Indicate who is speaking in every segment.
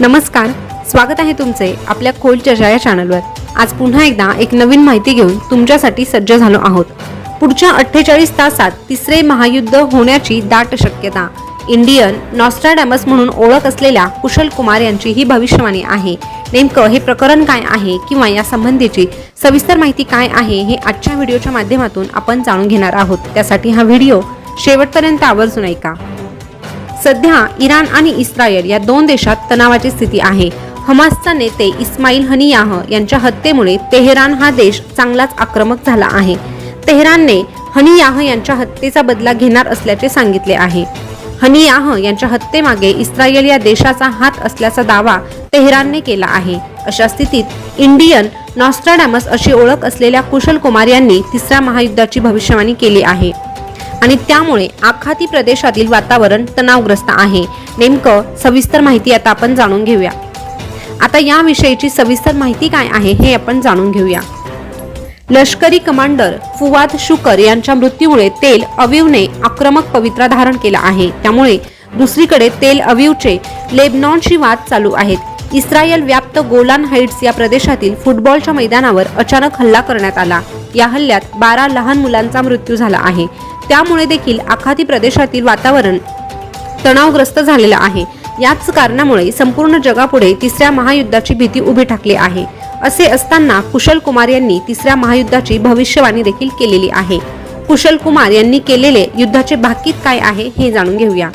Speaker 1: नमस्कार स्वागत आहे तुमचे आपल्या खोल चर्चा या चॅनलवर आज पुन्हा एकदा एक नवीन माहिती घेऊन तुमच्यासाठी सज्ज झालो आहोत. पुढच्या अठ्ठेचाळीस तासात तिसरे महायुद्ध होण्याची दाट शक्यता इंडियन नॉस्ट्राडॅमस म्हणून ओळख असलेल्या कुशल कुमार यांची ही भविष्यवाणी आहे. नेमकं हे प्रकरण काय आहे किंवा या संबंधीची सविस्तर माहिती काय आहे हे आजच्या व्हिडिओच्या माध्यमातून आपण जाणून घेणार आहोत. त्यासाठी हा व्हिडिओ शेवटपर्यंत आवर्जून ऐका. सध्या इराण आणि इस्रायल या दोन देशात तणावाची स्थिती आहे. हमासचा नेते इस्माईल हनियाह यांच्या हत्येमुळे तेहरान हा देश चांगलाच आक्रमक झाला आहे. तेहरानने हनियाह यांच्या हत्येचा बदला घेणार असल्याचे सांगितले आहे. हनियाह यांच्या हत्येमागे इस्रायल या देशाचा हात असल्याचा दावा तेहरानने केला आहे. अशा स्थितीत इंडियन नॉस्ट्राडॅमस अशी ओळख असलेल्या कुशल कुमार यांनी तिसऱ्या महायुद्धाची भविष्यवाणी केली आहे. आणि त्यामुळे आखाती प्रदेशातील वातावरण तणावग्रस्त आहे. नेमकं सविस्तर माहिती आता आपण जाणून घेऊया. आता याविषयीची सविस्तर माहिती काय आहे हे आपण जाणून घेऊया. लष्करी कमांडर फुवाद शुकर यांच्या मृत्यूमुळे तेल अवीवने आक्रमक पवित्रा धारण केला आहे. त्यामुळे दुसरीकडे तेल अवीवचे लेबनॉनशी वाद चालू आहेत. इस्रायल व्याप्त गोलान हाईट्स या प्रदेशातील फुटबॉलच्या मैदानावर अचानक हल्ला करण्यात आला. या हल्ल्यात बारा लहान मुलांचा मृत्यू झाला आहे. त्यामुळे देखील आखाती प्रदेशातील वातावरण तणावग्रस्त झालेलं आहे. याच कारणामुळे संपूर्ण जगापुढे तिसऱ्या महायुद्धाची भीती उभी ठाकली आहे. असे असताना कुशल कुमार यांनी तिसऱ्या महायुद्धाची भविष्यवाणी देखील केलेली आहे. कुशल कुमार यांनी केलेले युद्धाचे भाकीत काय आहे हे जाणून घेऊया.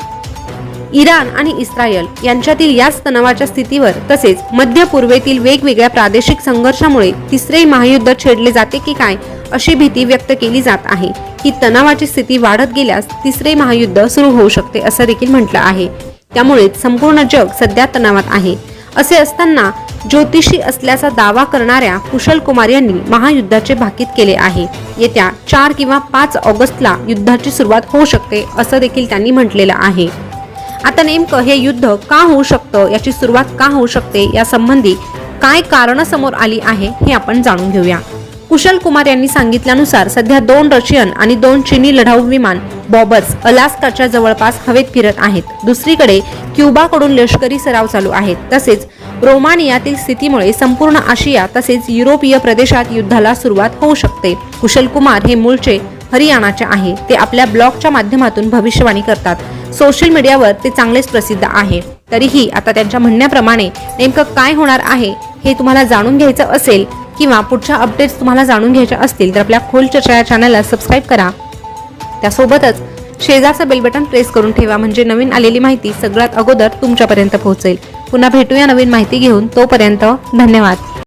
Speaker 1: इराण आणि इस्रायल यांच्यातील याच तणावाच्या स्थितीवर तसेच मध्य पूर्वेतील वेगवेगळ्या प्रादेशिक संघर्षामुळे तिसरे महायुद्ध छेडले जाते की काय अशी भीती व्यक्त केली जात आहे. ही तणावाची स्थिती वाढत गेल्यास तिसरे महायुद्ध सुरू होऊ शकते असं देखील म्हटलं आहे. त्यामुळेच संपूर्ण जग सध्या तणावात आहे. असे असताना ज्योतिषी असल्याचा दावा करणाऱ्या कुशल कुमार यांनी महायुद्धाचे भाकीत केले आहे. येत्या चार किंवा पाच ऑगस्टला युद्धाची सुरुवात होऊ शकते असं देखील त्यांनी म्हटलेलं आहे. आता नेमकं हे युद्ध का होऊ शकतं? याची सुरुवात का होऊ शकते? या संबंधी काय कारणं समोर आली आहे हे आपण जाणून घेऊया. कुशल कुमार यांनी सांगितल्यानुसार सध्या दोन रशियन आणि दोन चीनी लढाऊ विमान बॉबर्स अलास्काच्या जवळपास हवेत फिरत आहेत. दुसरीकडे क्युबाकडून लष्करी सराव चालू आहेत. तसेच रोमानियातील स्थितीमुळे संपूर्ण आशिया तसेच युरोपीय प्रदेशात युद्धाला सुरुवात होऊ शकते. कुशल कुमार हे मूळचे हरियाणाचे आहे. ते आपल्या ब्लॉगच्या माध्यमातून भविष्यवाणी करतात. सोशल मीडियावर ते चांगलेच प्रसिद्ध आहे. तरीही आता त्यांच्या म्हणण्याप्रमाणे नेमकं काय होणार आहे हे तुम्हाला जाणून घ्यायचं असेल किंवा पुढच्या अपडेट्स तुम्हाला जाणून घ्यायच्या असतील तर आपल्या खोल चर्चा या चॅनलला सबस्क्राईब करा. त्यासोबतच शेजारचं बेल बटन प्रेस करून ठेवा म्हणजे नवीन आलेली माहिती सगळ्यात अगोदर तुमच्यापर्यंत पोहोचेल. पुन्हा भेटूया नवीन माहिती घेऊन तोपर्यंत धन्यवाद.